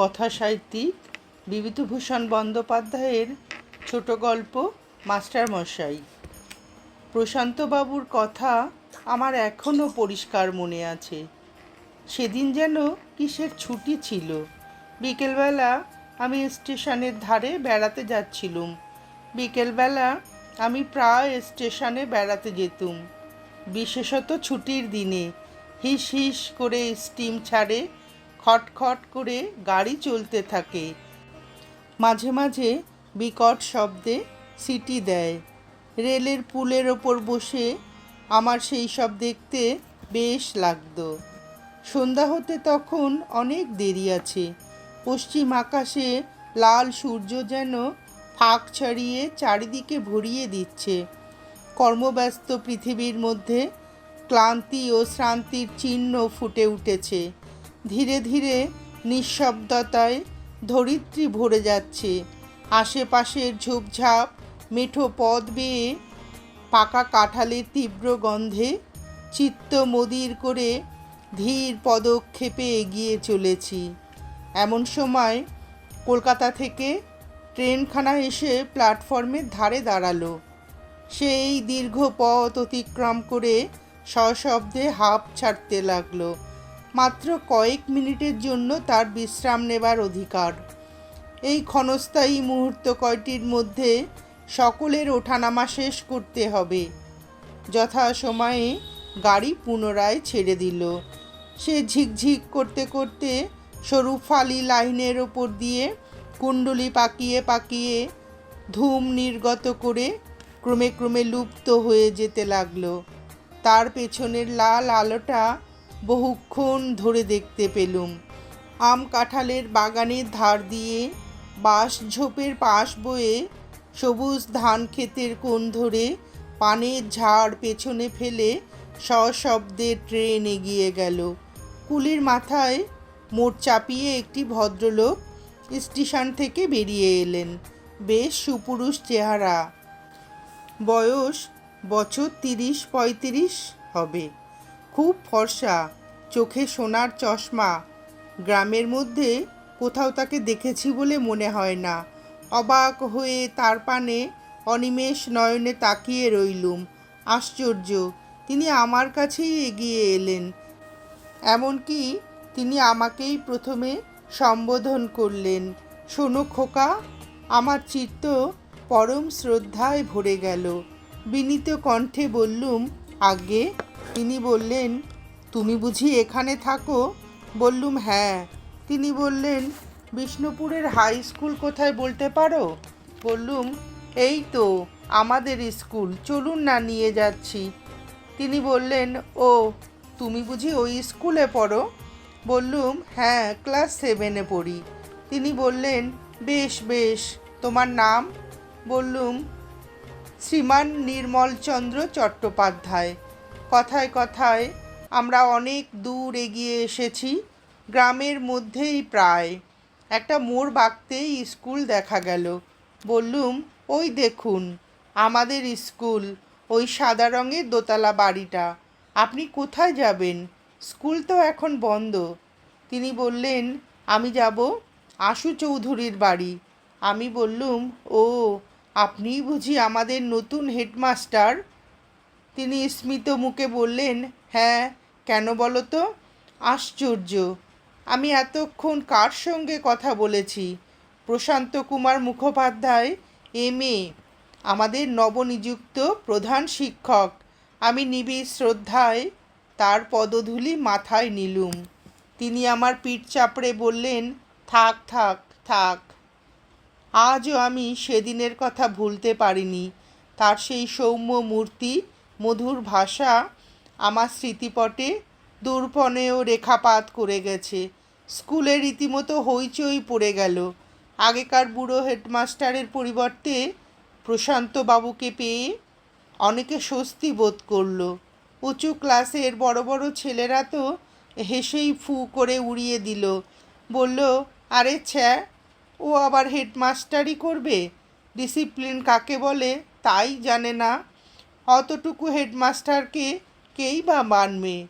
কথা সাহিত্যিক বিভূতিভূষণ বন্দ্যোপাধ্যায়ের ছোট গল্প মাস্টারমশাই প্রশান্তবাবুর কথা আমার এখনও পরিষ্কার মনে আছে। সেদিন যেন কিসের ছুটি ছিল। বিকেলবেলা আমি স্টেশনের ধারে বেড়াতে যাচ্ছিলুম। বিকেলবেলা আমি প্রায় স্টেশনে বেড়াতে যেতুম। বিশেষত ছুটির দিনে হিস হিস করে স্টিম ছাড়ে খটখট করে গাড়ি চলতে থাকে। মাঝে মাঝে বিকট শব্দে সিটি দেয়। রেলের পুলের ওপর বসে আমার সেই সব দেখতে বেশ লাগতো। সন্ধ্যা হতে তখন অনেক দেরি আছে। পশ্চিম আকাশে লাল সূর্য যেন ফাঁক ছাড়িয়ে চারিদিকে ভরিয়ে দিচ্ছে। কর্মব্যস্ত পৃথিবীর মধ্যে ক্লান্তি ও শ্রান্তির চিহ্ন ফুটে উঠেছে। ধীরে ধীরে নিঃশব্দতায় ধরিত্রী ভরে যাচ্ছে। আশেপাশের ঝোপঝাপ, মেঠো পথ বেয়ে পাকা কাঁঠালের তীব্র গন্ধে চিত্ত মদির করে ধীর পদক্ষেপে এগিয়ে চলেছি। এমন সময় কলকাতা থেকে ট্রেনখানা এসে প্ল্যাটফর্মের ধারে দাঁড়াল। সেই দীর্ঘ পথ অতিক্রম করে সশব্দে হাঁপ ছাড়তে লাগল। মাত্র কয়েক মিনিটের জন্য তার বিশ্রাম নেবার অধিকার। এই ক্ষণস্থায়ী মুহূর্ত কয়টির মধ্যে সকলের ওঠানামা শেষ করতে হবে। যথা সময়ে গাড়ি পুনরায় ছেড়ে দিল। সে ঝিকঝিক করতে করতে সরু ফালি লাইনের ওপর দিয়ে কুণ্ডলি পাকিয়ে পাকিয়ে ধূম নির্গত করে ক্রমে ক্রমে লুপ্ত হয়ে যেতে লাগল। তার পেছনের লাল আলোটা বহুক্ষণ ধরে দেখতে পেলুম। আম কাঁঠালের বাগানের ধার দিয়ে বাঁশ ঝোপের পাশ বয়ে সবুজ ধান ক্ষেতের কোণ ধরে পানের ঝাড় পেছনে ফেলে সশব্দে ট্রেন এগিয়ে গেল। কুলির মাথায় মোট চাপিয়ে একটি ভদ্রলোক স্টেশন থেকে বেরিয়ে এলেন। বেশ সুপুরুষ চেহারা। বয়স বছর তিরিশ পঁয়ত্রিশ হবে। খুব ফর্সা, চোখে সোনার চশমা। গ্রামের মধ্যে কোথাও তাকে দেখেছি বলে মনে হয় না। অবাক হয়ে তার পানে অনিমেষ নয়নে তাকিয়ে রইলুম। আশ্চর্য, তিনি আমার কাছেই এগিয়ে এলেন। এমনকি তিনি আমাকেই প্রথমে সম্বোধন করলেন, শোনো খোকা, আমার চিত্ত পরম শ্রদ্ধায় ভরে গেল। বিনীত কণ্ঠে বললুম আগে তিনি বললেন, তুমি বুঝি এখানে থাকো? বললুম হ্যাঁ। তিনি বললেন, বিষ্ণুপুরের হাই স্কুল কোথায় বলতে পারো? বললুম, এই তো, আমাদের স্কুল, চলুন না নিয়ে যাচ্ছি। তিনি বললেন, ও, তুমি বুঝি ওই স্কুলে পড়ো? বললুম হ্যাঁ ক্লাস সেভেনে পড়ি। তিনি বললেন, বেশ বেশ, তোমার নাম? বললুম, শ্রীমান নির্মলচন্দ্র চট্টোপাধ্যায়। কথায় কথায় আমরা অনেক দূর এগিয়ে এসেছি, গ্রামের মধ্যেই প্রায়। একটা মোড় বাঁকতেই স্কুল দেখা গেল। বললুম, ওই দেখুন, আমাদের স্কুল, ওই সাদা রঙের দোতলা বাড়িটা। আপনি কোথায় যাবেন? স্কুল তো এখন বন্ধ। তিনি বললেন, আমি যাব আশু চৌধুরীর বাড়ি। আমি বললুম, ও, আপনিই বুঝি আমাদের নতুন হেডমাস্টার? তিনি স্মিত মুখে বললেন হ্যাঁ কেন বলো তো? আশ্চর্য। আমি এতক্ষণ কার সঙ্গে কথা বলেছি? Prashanta Kumar Mukhopadhyay, M A. আমাদের নবনিযুক্ত প্রধান শিক্ষক। আমি নিবিড় শ্রদ্ধায় তার পদধূলি মাথায় নিলুম। তিনি আমার পিঠ চাপড়ে বললেন, থাক থাক থাক। আজও আমি সেদিনের কথা ভুলতে পারিনি। তার সেই সৌম্য মূর্তি মধুর ভাষা আমার স্মৃতিপটে দূরপনেও রেখাপাত করে গেছে। স্কুলে রীতিমতো হইচই পড়ে গেল। আগেকার বুড়ো হেডমাস্টারের পরিবর্তে প্রশান্তবাবুকে পেয়ে অনেকে স্বস্তি বোধ করল। উঁচু ক্লাসের বড় বড় ছেলেরা তো হেসেই ফু করে উড়িয়ে দিল। বলল, আরে ছ্যা, ও আবার হেডমাস্টারই করবে? ডিসিপ্লিন কাকে বলে? তাই জানে না। অতটুকু হেডমাস্টারকে কেই বা মানবে?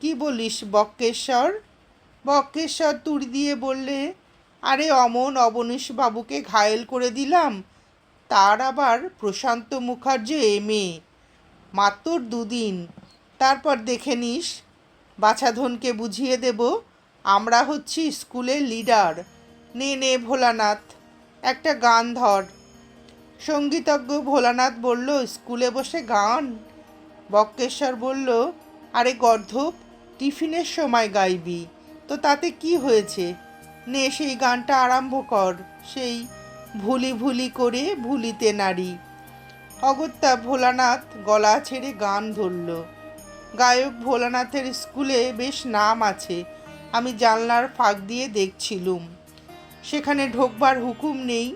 কি বলিস বক্কেশ্বর? বক্কেশ্বর তুড়ি দিয়ে বললে, আরে অমন অবনীশ বাবুকে ঘায়েল করে দিলাম, তার আবার প্রশান্ত মুখার্জি এম এ মাত্র দুদিন। তারপর দেখে নিস, বাছাধনকে বুঝিয়ে দেব, আমরা হচ্ছি স্কুলের লিডার। নে নে, ভোলানাথ, একটা গান ধর। সঙ্গীতজ্ঞ ভোলানাথ বলল, স্কুলে বসে গান? বক্কেশ্বর বলল, আরে গর্ধপ টিফিনের সময় গাইবি, তো তাতে কি হয়েছে? নে সেই গানটা আরম্ভ কর, সেই ভুলি ভুলি করে ভুলিতে নারী। অগত্যা ভোলানাথ গলা ছেড়ে গান ধরল। গায়ক ভোলানাথের স্কুলে বেশ নাম আছে, আমি জানলার ফাঁক দিয়ে দেখছিলুম। সেখানে ঢোকবার হুকুম নেই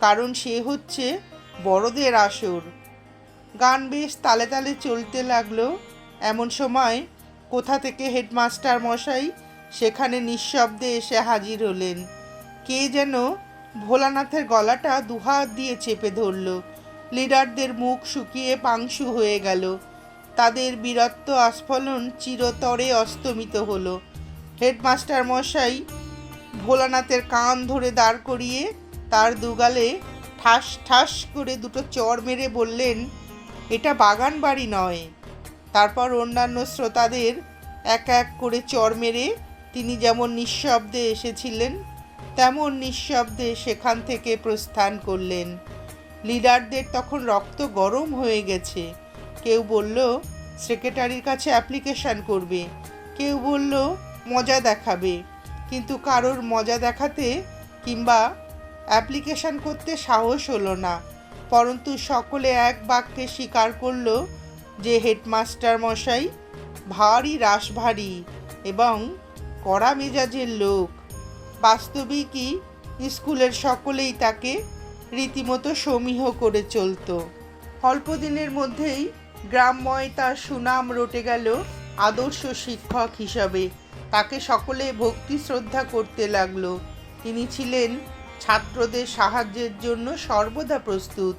কারণ সে হচ্ছে বড়দের আসর। গান বেশ তালে তালে চলতে লাগল। এমন সময় কোথা থেকে হেডমাস্টার মশাই সেখানে নিঃশব্দে এসে হাজির হলেন। কে যেন ভোলানাথের গলাটা দুহাত দিয়ে চেপে ধরল। লিডারদের মুখ শুকিয়ে পাংশু হয়ে গেল। তাদের বীরত্ব আস্ফলন চিরতরে অস্তমিত হলো। হেডমাস্টার মশাই ভোলানাথের কান ধরে দাঁড় করিয়ে তার দুগালে ঠাস ঠাস করে দুটো চর মেরে বললেন, এটা বাগান বাড়ি নয়। তারপর অন্যান্য শ্রোতাদের এক এক করে চর মেরে তিনি যেমন নিঃশব্দে এসেছিলেন, তেমন নিঃশব্দে সেখান থেকে প্রস্থান করলেন। লিডারদের তখন রক্ত গরম হয়ে গেছে। কেউ বলল, সেক্রেটারির কাছে অ্যাপ্লিকেশন করবে। কেউ বলল, মজা দেখাবে। কিন্তু কারোর মজা দেখাতে কিংবা অ্যাপ্লিকেশন করতে সাহস হলো না। পরন্তু সকলে এক বাক্যে স্বীকার করল যে হেডমাস্টার মশাই ভারী রাস ভারী এবং কড়া মেজাজের লোক। বাস্তবিকই স্কুলের সকলেই তাকে রীতিমতো সমীহ করে চলতো। অল্প দিনের মধ্যেই গ্রামময় তার সুনাম রটে গেল আদর্শ শিক্ষক হিসাবে। তাকে সকলে ভক্তি শ্রদ্ধা করতে লাগল। তিনি ছিলেন ছাত্রদের সাহায্যের জন্য সর্বদা প্রস্তুত।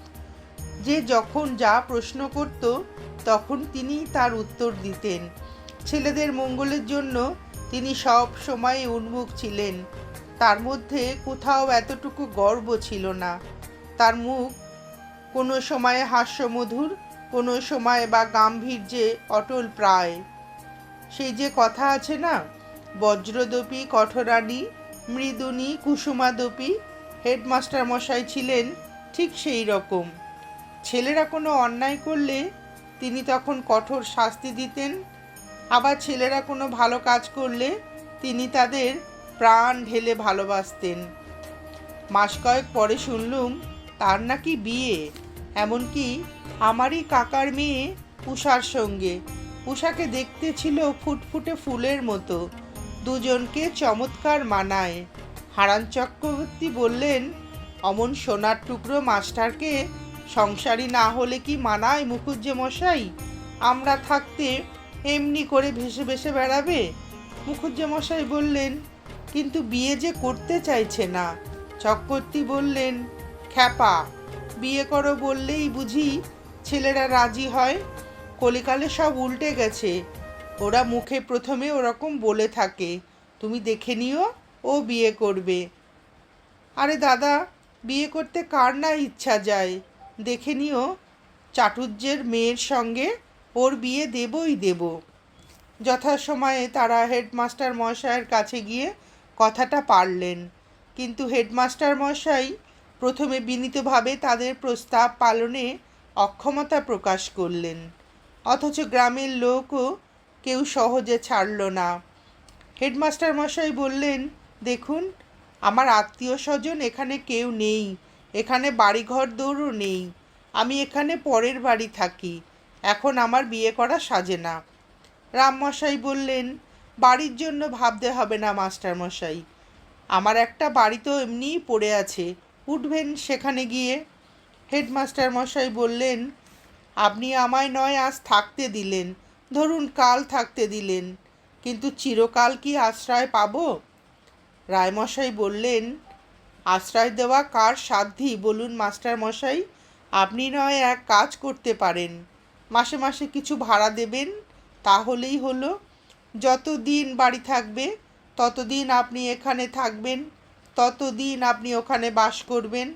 যে যখন যা প্রশ্ন করত, তখন তিনি তার উত্তর দিতেন। ছেলেদের মঙ্গলের জন্য তিনি সব সময় উন্মুখ ছিলেন। তার মধ্যে কোথাও এতটুকু গর্ব ছিল না। তার মুখ কোনো সময়ে হাস্যমধুর, কোনো সময় বা গাম্ভীর্যে অটল প্রায়। সেই যে কথা আছে না, বজ্রদপি কঠোরানি মৃদুনি কুসুমাদপি হেডমাস্টার মশাই ছিলেন ঠিক সেই রকম। ছেলেরা কোনো অন্যায় করলে তিনি তখন কঠোর শাস্তি দিতেন, আবার ছেলেরা কোনো ভালো কাজ করলে তিনি তাদের প্রাণ ঢেলে ভালোবাসতেন। মাস কয়েক পরে শুনলুম, তার নাকি বিয়ে, এমনকি আমারই কাকার মেয়ে উষার সঙ্গে। উষাকে দেখতে ছিল ফুটফুটে ফুলের মতো। দুজনকে চমৎকার মানায়। হারান চক্রবর্তী বললেন, অমন সোনার টুকরো মাস্টারকে সংসারী না হলে কি মানায় মুখুজ্জে মশাই? আমরা থাকতে এমনি করে ভেসে ভেসে বেড়াবে? মুখুজ্জে মশাই বললেন, কিন্তু বিয়ে যে করতে চাইছে না। চক্রবর্তী বললেন, খ্যাপা, বিয়ে করো বললেই বুঝি ছেলেরা রাজি হয়? কলিকালে সব উল্টে গেছে। ওরা মুখে প্রথমে ওরকম বলে থাকে, তুমি দেখে নিও, ও বিয়ে করবে। আরে দাদা, বিয়ে করতে কার না ইচ্ছা যায়? দেখে নিও চাটুর্যের মেয়ের সঙ্গে ওর বিয়ে দেবই দেব। যথাসময়ে তারা হেডমাস্টার মশাইয়ের কাছে গিয়ে কথাটা পারলেন। কিন্তু হেডমাস্টার মশাই প্রথমে বিনীতভাবে তাদের প্রস্তাব পালনে অক্ষমতা প্রকাশ করলেন। অথচ গ্রামের লোকও কেউ সহজে ছাড়ল না। হেডমাস্টার মশাই বললেন, দেখুন, আমার আত্মীয় স্বজন এখানে কেউ নেই, এখানে বাড়িঘর দৌড়ও নেই, আমি এখানে পরের বাড়ি থাকি, এখন আমার বিয়ে করা সাজে না। রামমশাই বললেন, বাড়ির জন্য ভাবতে হবে না মাস্টারমশাই আমার একটা বাড়ি তো এমনিই পড়ে আছে, উঠবেন সেখানে গিয়ে। হেডমাস্টার মশাই বললেন, আপনি আমায় নয়, আজ থাকতে দিলেন ধরুন কাল থাকতে দিলেন, কিন্তু চিরকাল কি আশ্রয় পাবো? রায়মশাই বললেন, আশ্রয় দেওয়া কার সাধ্যি বলুন মাস্টার মশাই আপনি নয় এক কাজ করতে পারেন। মাসে মাসে কিছু ভাড়া দেবেন, তাহলেই হলো। যত দিন বাড়ি থাকবে, ততদিন আপনি এখানে থাকবেন, ততদিন আপনি ওখানে বাস করবেন।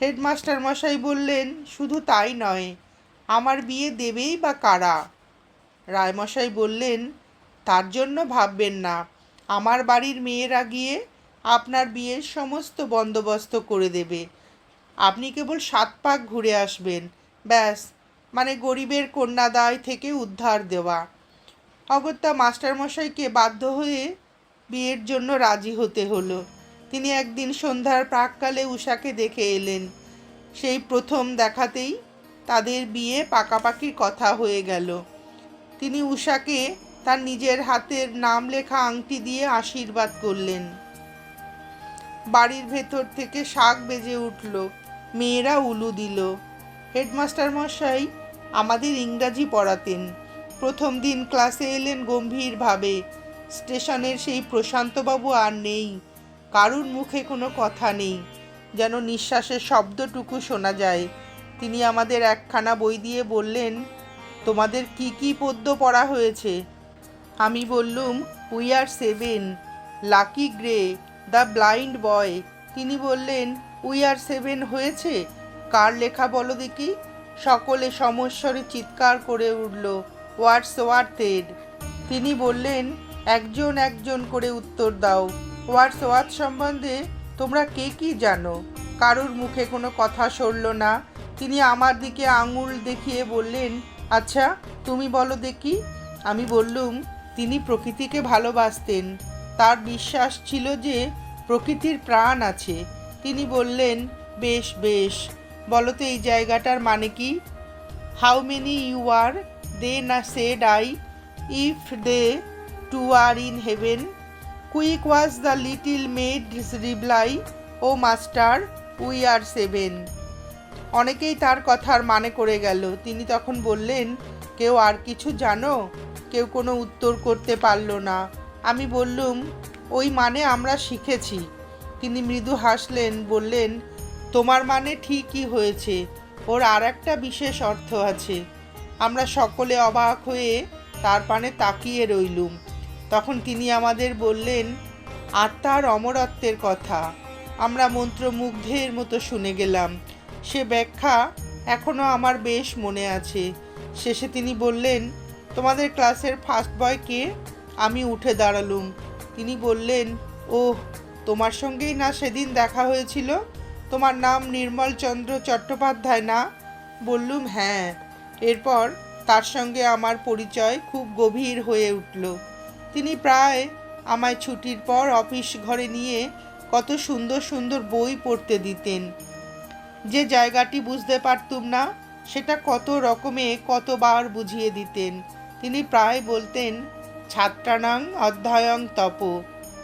হেডমাস্টার মশাই বললেন, শুধু তাই নয়, আমার বিয়ে দেবেই বা কারা? রায়মশাই বললেন, তার জন্য ভাববেন না। আমার বাড়ির মেয়েরা গিয়ে আপনার বিয়ের সমস্ত বন্দোবস্ত করে দেবে। আপনি কেবল সাত পাক ঘুরে আসবেন। ব্যাস মানে গরিবের কন্যাদায় থেকে উদ্ধার দেওয়া। অগত্যা মাস্টারমশাইকে বাধ্য হয়ে বিয়ের জন্য রাজি হতে হলো। তিনি একদিন সন্ধ্যার প্রাককালে উষাকে দেখে এলেন। সেই প্রথম দেখাতেই তাদের বিয়ে পাকাপাকির কথা হয়ে গেল। তিনি উষাকে তার নিজের হাতের নাম লেখা আংটি দিয়ে আশীর্বাদ করলেন। বাড়ির ভেতর থেকে শাক বেজে উঠল, মেয়েরা উলু দিল। হেডমাস্টার মশাই আমাদের ইংরাজি পড়াতেন। প্রথম দিন ক্লাসে এলেন গম্ভীরভাবে। স্টেশনের সেই প্রশান্তবাবু আর নেই। কারুর মুখে কোনো কথা নেই। যেন নিঃশ্বাসের শব্দটুকু শোনা যায়। তিনি আমাদের একখানা বই দিয়ে বললেন তোমাদের কি কি পদ্য পড়া হয়েছে? আমি বললুম we are seven Lucy Gray the blind boy তিনি বললেন উই আর সেভেন হয়েছে? কার লেখা বলো দেখি? সকলে সমস্বরে চিৎকার করে উঠল ওয়ার্ডস ওয়ার্থেড তিনি বললেন, একজন একজন করে উত্তর দাও। ওয়ার্ডস ওয়ার্থ সম্বন্ধে তোমরা কে কি জানো? কারুর মুখে কোনো কথা সরল না। তিনি আমার দিকে আঙুল দেখিয়ে বললেন আচ্ছা তুমি বলো দেখি। আমি বললুম, তিনি প্রকৃতিকে ভালোবাসতেন। তার বিশ্বাস ছিল যে প্রকৃতির প্রাণ আছে। তিনি বললেন, বেশ বেশ। বলো তো এই জায়গাটার মানে কি? How many you are then না said I if they two are in heaven quick was the little maid reply O master we are seven অনেকেই তার কথার মানে করে গেল। তিনি তখন বললেন, কেউ আর কিছু জানো? কেউ কোনো উত্তর করতে পারল না। আমি বললুম, ওই মানে আমরা শিখেছি। তিনি মৃদু হাসলেন, বললেন, তোমার মানে ঠিকই হয়েছে। ওর আর একটা বিশেষ অর্থ আছে। আমরা সকলে অবাক হয়ে তার পানে তাকিয়ে রইলুম। তখন তিনি আমাদের বললেন, আত্মার অমরত্বের কথা। আমরা মন্ত্রমুগ্ধের মতো শুনে গেলাম। সে ব্যাখ্যা এখনও আমার বেশ মনে আছে। শেষে তিনি বললেন, তোমাদের ক্লাসের ফার্স্ট বয় কে আমি উঠে দাঁড়ালুম। তিনি বললেন ও তোমার সঙ্গেই না সেদিন দেখা হয়েছিল? তোমার নাম নির্মল চন্দ্র চট্টোপাধ্যায় না? বললুম হ্যাঁ। এরপর তার সঙ্গে আমার পরিচয় খুব গভীর হয়ে উঠল। তিনি প্রায় আমায় ছুটির পর অফিস ঘরে নিয়ে কত সুন্দর সুন্দর বই পড়তে দিতেন। যে জায়গাটি বুঝতে পারতুম না, সেটা কত রকমে কতবার বুঝিয়ে দিতেন। তিনি প্রায় বলতেন, ছাত্রানাং অধ্যয়ং তপ।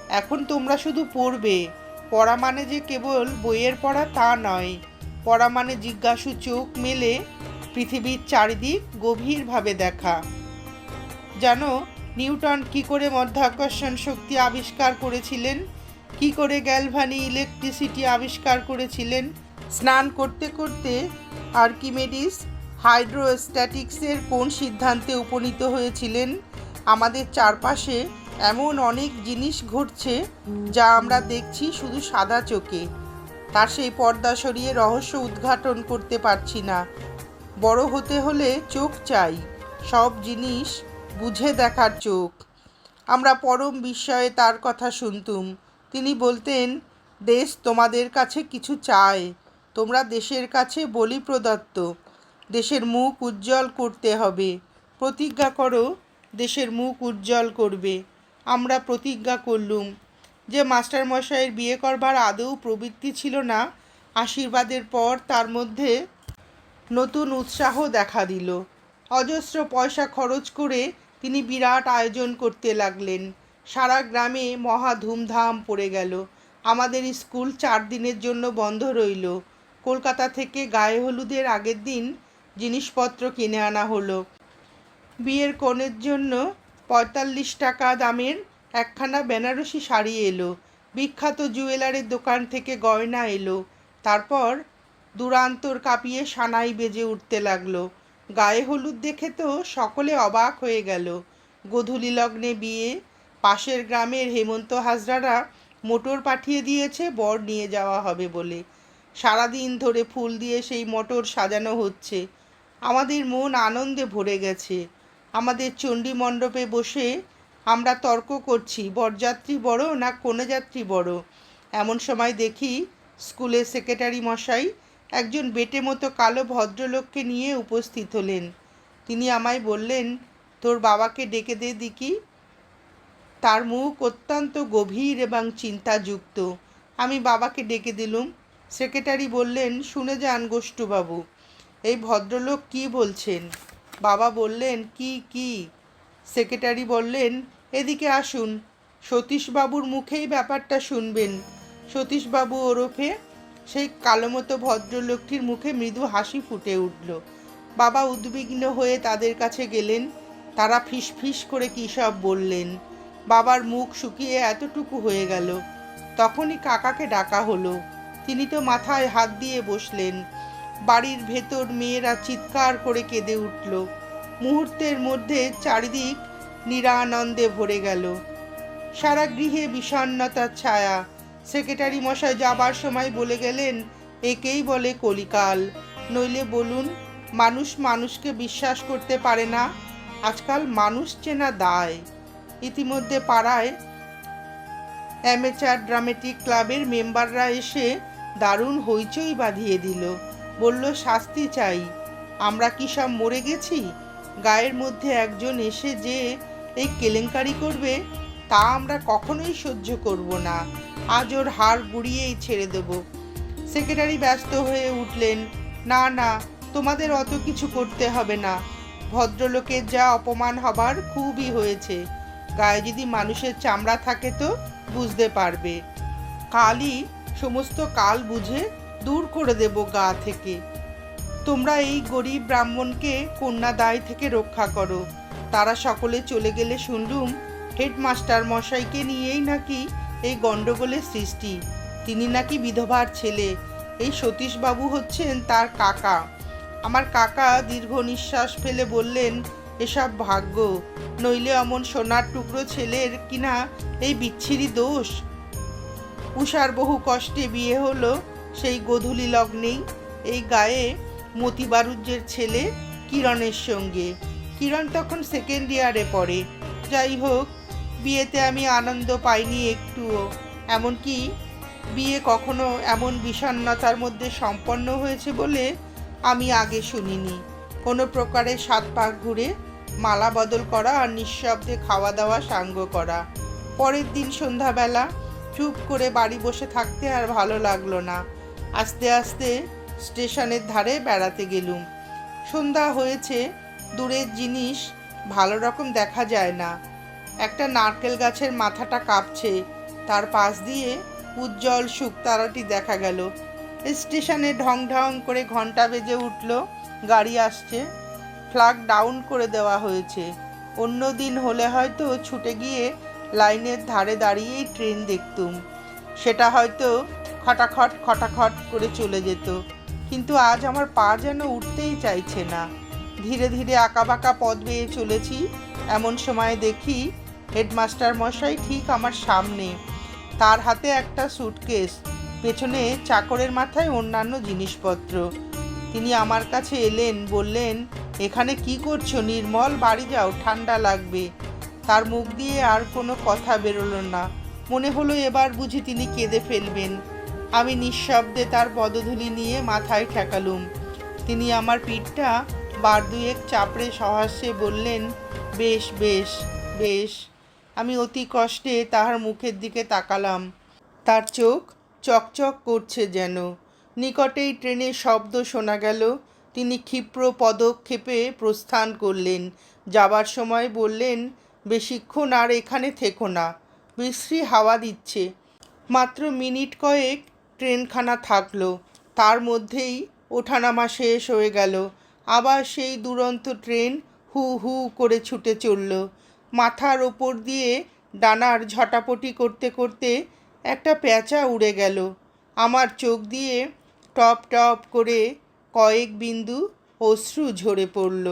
এখন তোমরা শুধু পড়বে। পড়া মানে যে কেবল বইয়ের পড়া তা নয় পড়া মানে জিজ্ঞাসু চোখ মেলে পৃথিবীর চারিদিক গভীরভাবে দেখা। জানো, নিউটন কি করে মধ্যাকর্ষণ শক্তি আবিষ্কার করেছিলেন? কি করে গ্যালভানি ইলেকট্রিসিটি আবিষ্কার করেছিলেন? স্নান করতে করতে আর্কিমেডিস হাইড্রোস্ট্যাটিক্সের কোন সিদ্ধান্তে উপনীত হয়েছিলেন? আমাদের চারপাশে এমন অনেক জিনিস ঘটছে যা আমরা দেখছি শুধু সাদা চোখে। তার সেই পর্দা সরিয়ে রহস্য উদ্ঘাটন করতে পারছি না। বড় হতে হলে চোখ চাই, সব জিনিস বুঝে দেখার চোখ। আমরা পরম বিস্ময়ে তার কথা শুনতুম। তিনি বলতেন, দেশ তোমাদের কাছে কিছু চায় তোমরা দেশের কাছে বলি প্রদত্ত। দেশের মুখ উজ্জ্বল করতে হবে। প্রতিজ্ঞা করো, দেশের মুখ উজ্জ্বল করবে। আমরা প্রতিজ্ঞা করলুম। যে মাস্টারমশাইয়ের বিয়ে করবার আদৌ প্রবৃত্তি ছিল না, আশীর্বাদের পর তার মধ্যে নতুন উৎসাহ দেখা দিল। অজস্র পয়সা খরচ করে তিনি বিরাট আয়োজন করতে লাগলেন। সারা গ্রামে মহা ধুমধাম পড়ে গেল। আমাদের স্কুল চার দিনের জন্য বন্ধ রইল। কলকাতা থেকে গায়ে হলুদের আগের দিন জিনিসপত্র কিনে আনা হলো। বিয়ের কনের জন্য পঁয়তাল্লিশ টাকা দামের একখানা বেনারসি শাড়ি এলো। বিখ্যাত জুয়েলারের দোকান থেকে গয়না এলো। তারপর দুরান্তর কাঁপিয়ে সানাই বেজে উঠতে লাগল। গায়ে হলুদ দেখে তো সকলে অবাক হয়ে গেল। গোধূলি লগ্নে বিয়ে, পাশের গ্রামের হেমন্ত হাজরারা মোটর পাঠিয়ে দিয়েছে, বর নিয়ে যাওয়া হবে বলে। সারাদিন ধরে ফুল দিয়ে সেই মোটর সাজানো হচ্ছে। আমাদের মন আনন্দে ভরে গেছে। আমাদের চণ্ডী মণ্ডপে বসে আমরা তর্ক করছি, বরযাত্রী বড় না কনেযাত্রী বড়। এমন সময় দেখি স্কুলের সেক্রেটারি মশাই একজন বেটে মতো কালো ভদ্রলোককে নিয়ে উপস্থিত হলেন। তিনি আমায় বললেন, তোর বাবাকে ডেকে দে দিকি। তার মুখ অত্যন্ত গভীর এবং চিন্তাযুক্ত। আমি বাবাকে ডেকে দিলুম। সেক্রেটারি বললেন, শুনে যান গোষ্ঠবাবু, এই ভদ্রলোক কি বলছেন? বাবা বললেন, কি কি? সেক্রেটারি বললেন, এদিকে আসুন, সতীশবাবুর মুখেই ব্যাপারটা শুনবেন। সতীশবাবু ওরফে সেই কালো মতো ভদ্রলোকটির মুখে মৃদু হাসি ফুটে উঠল। বাবা উদ্বিগ্ন হয়ে তাদের কাছে গেলেন, তারা ফিসফিস করে কী সব বললেন। বাবার মুখ শুকিয়ে এতটুকু হয়ে গেল, তখনই কাকাকে ডাকা হলো। তিনি তো মাথায় হাত দিয়ে বসলেন। বাড়ির ভেতর মেয়েরা চিৎকার করে কেঁদে উঠল। মুহূর্তের মধ্যে চারিদিক নিরানন্দে ভরে গেল। সারা গৃহে বিষণ্ণতার ছায়া। সেক্রেটারি মশাই যাবার সময় বলে গেলেন, একেই বলে কলিকাল। নইলে বলুন, মানুষ মানুষকে বিশ্বাস করতে পারে না? আজকাল মানুষ চেনা দায়। ইতিমধ্যে পাড়ায় অ্যামেচার ড্রামেটিক ক্লাবের মেম্বাররা এসে দারুণ হইচই বাঁধিয়ে দিল। বলল, শাস্তি চাই। আমরা কি সব মরে গেছি? গায়ের মধ্যে একজন এসে যে এই কেলেঙ্কারি করবে, তা আমরা কখনোই সহ্য করব না। আজ ওর হাড় গুড়িয়েই ছেড়ে দেব। সেক্রেটারি ব্যস্ত হয়ে উঠলেন, না না, তোমাদের অত কিছু করতে হবে না। ভদ্রলোকের যা অপমান হবার খুবই হয়েছে। গায়ে যদি মানুষের চামড়া থাকে তো বুঝতে পারবে। কালই সমস্ত কাল বুঝে দূর করে দেব গা থেকে। তোমরা এই গরিব ব্রাহ্মণকে কন্যা দায় থেকে রক্ষা করো। তারা সকলে চলে গেলে শুনলুম হেডমাস্টার মশাইকে নিয়েই নাকি এই গণ্ডগোলের সৃষ্টি। তিনি নাকি বিধবার ছেলে। এই সতীশবাবু হচ্ছেন তার কাকা। আমার কাকা দীর্ঘ নিঃশ্বাস ফেলে বললেন, এসব ভাগ্য। নইলে অমন সোনার টুকরো ছেলের কিনা এই বিচ্ছিরি দোষ? উষার বহু কষ্টে বিয়ে হলো, সেই গোধূলি লগ্নেই। এই গায়ে মতিবারুজ্যের ছেলে কিরণের সঙ্গে। কিরণ তখন সেকেন্ড ইয়ারে পড়ে। যাই হোক, বিয়েতে আমি আনন্দ পাইনি একটুও। এমনকি বিয়ে কখনো এমন বিষণ্ণতার মধ্যে সম্পন্ন হয়েছে বলে আমি আগে শুনিনি। কোনো প্রকারে সাত পাক ঘুরে মালা বদল করা আর নিঃশব্দে খাওয়া দাওয়া সাঙ্গ করা। পরের দিন সন্ধ্যাবেলা চুপ করে বাড়ি বসে থাকতে আর ভালো লাগল না। আস্তে আস্তে স্টেশনের ধারে বেড়াতে গেলুম। সন্ধ্যা হয়েছে, দূরের জিনিস ভালো রকম দেখা যায় না। একটা নারকেল গাছের মাথাটা কাঁপছে, তার পাশ দিয়ে উজ্জ্বল শুকতারাটি দেখা গেল। স্টেশনে ঢং ঢং করে ঘণ্টা বেজে উঠল, গাড়ি আসছে। ফ্ল্যাগ ডাউন করে দেওয়া হয়েছে। অন্য দিন হলে হয়তো ছুটে গিয়ে লাইনের ধারে দাঁড়িয়েই ট্রেন দেখতুম। সেটা হয়তো খটাখট খটাখট করে চলে যেত। কিন্তু আজ আমার পা যেন উঠতেই চাইছে না। ধীরে ধীরে আঁকাবাঁকা পথ বেয়ে চলেছি। এমন সময় দেখি হেডমাস্টার মশাই ঠিক আমার সামনে। তার হাতে একটা সুটকেস, পেছনে চাকরের মাথায় অন্যান্য জিনিসপত্র। তিনি আমার কাছে এলেন, বললেন, এখানে কি করছ? নির্মল, বাড়ি যাও, ঠান্ডা লাগবে। তার মুখ দিয়ে আর কোনো কথা বেরোলো না। মনে হলো এবার বুঝি তিনি কেঁদে ফেলবেন। আমি নিঃশব্দে তার পদধূলি নিয়ে মাথায় ঠেকালুম। তিনি আমার পিঠটা বার দুয়েক চাপড়ে সহাস্যে বললেন, বেশ বেশ বেশ। আমি অতি কষ্টে তাহার মুখের দিকে তাকালাম। তার চোখ চকচক করছে যেন। নিকটেই ট্রেনের শব্দ শোনা গেল। তিনি ক্ষিপ্র পদক্ষেপে প্রস্থান করলেন। যাবার সময় বললেন বেশিক্ষণ আর এখানে থেকো না। বিশ্রী হাওয়া দিচ্ছে। মাত্র মিনিট কয়েক ট্রেনখানা থাকল। তার মধ্যেই ওঠানামা শেষ হয়ে গেল। আবার সেই দুরন্ত ট্রেন হু হু করে ছুটে চলল। মাথার ওপর দিয়ে ডানার ঝটাপটি করতে করতে একটা পেঁচা উড়ে গেল। আমার চোখ দিয়ে টপ টপ করে কয়েক বিন্দু অশ্রু ঝরে পড়ল।